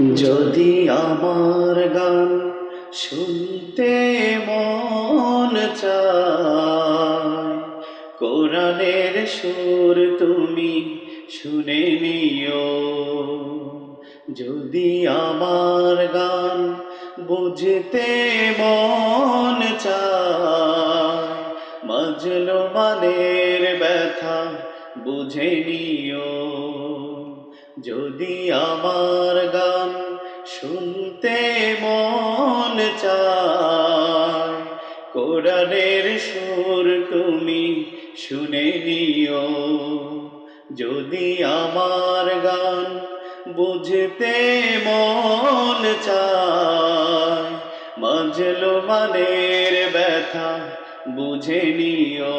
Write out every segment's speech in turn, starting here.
যদি আমার গান শুনতে মন চায়, কোরআনের সুর তুমি শুনে নিও। যদি আমার গান বুঝতে মন চায় মজলো মানের ব্যথা বুঝে নিও। যদি আমার গান শুনতে মন চায়, কোরআনের সুর তুমি শুনে নিও। যদি আমার গান বুঝতে মন চায় মজলো মানের ব্যথা বুঝে নিও।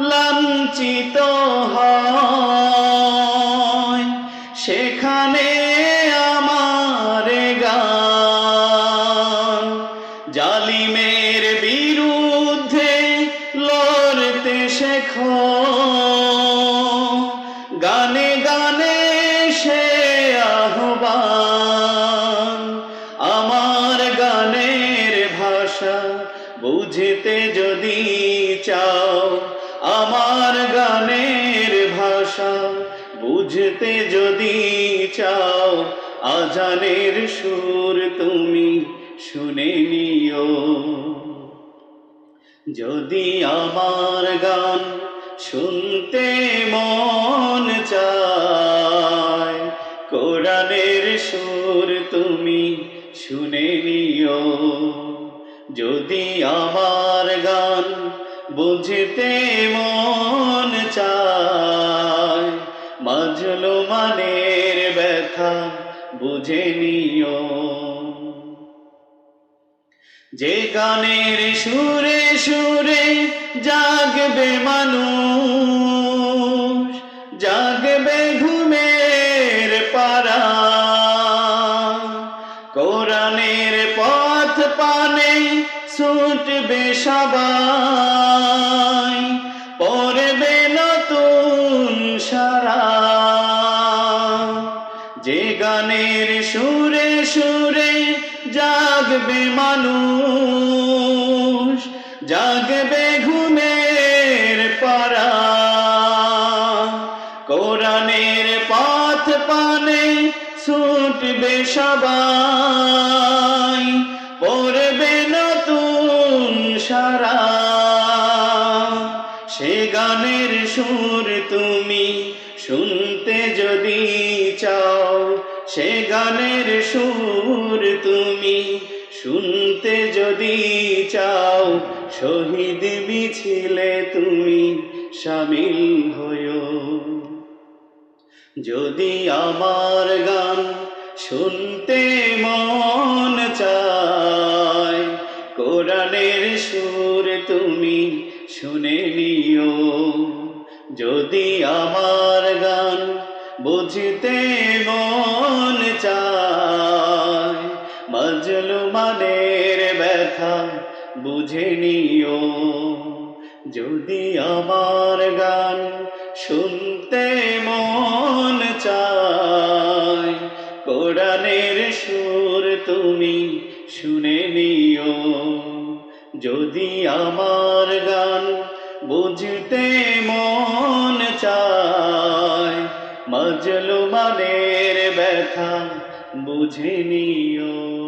লাঞ্ছিত হয়। সেখানে আমার গান। জালিমের বিরুদ্ধে লড়তে শেখ। গানে গানে সে আহ্বান। আমার গানের ভাষা বুঝতে যদি চাও আমার গানের ভাষা বুঝতে যদি চাও, আজানের সুর তুমি শুনে নিও। যদি আমার গান শুনতে মন চায়, কোরআনের সুর তুমি শুনে নিও। যদি আমার গান বুঝতে মন চায়। মাজলো মানের ব্যথা বুঝে নিও। যে গানের সুরে সুরে জাগবে মানুষ, জাগবে ঘুমের পারা কোরআনের পথ পানে ছুটবে সবাই, পড়বে নতুন সারা। যে গানের সুরে সুরে জাগবে মানুষ, জাগবে ঘুমের পারা কোরআনের পথ পানে ছুটবে সবাই। গানের সুর তুমি শুনতে যদি চাও, সে গানের সুর তুমি শুনতে যদি চাও, শহীদ মিছিলে তুমি সামিল হয়ো। যদি আমার গান শুনতে মন চায়, কোরআনের তুমি শুনে নিও। যদি আমার গান বুঝতে মন চায় মজলু মানের ব্যথা বুঝে নিও। যদি আমার গান শুনতে মন চায়, কোরআনের সুর তুমি শুনে নিও। যদি আমার গান বুঝতে মন চায় মজলু মানের ব্যথা বুঝে নিও।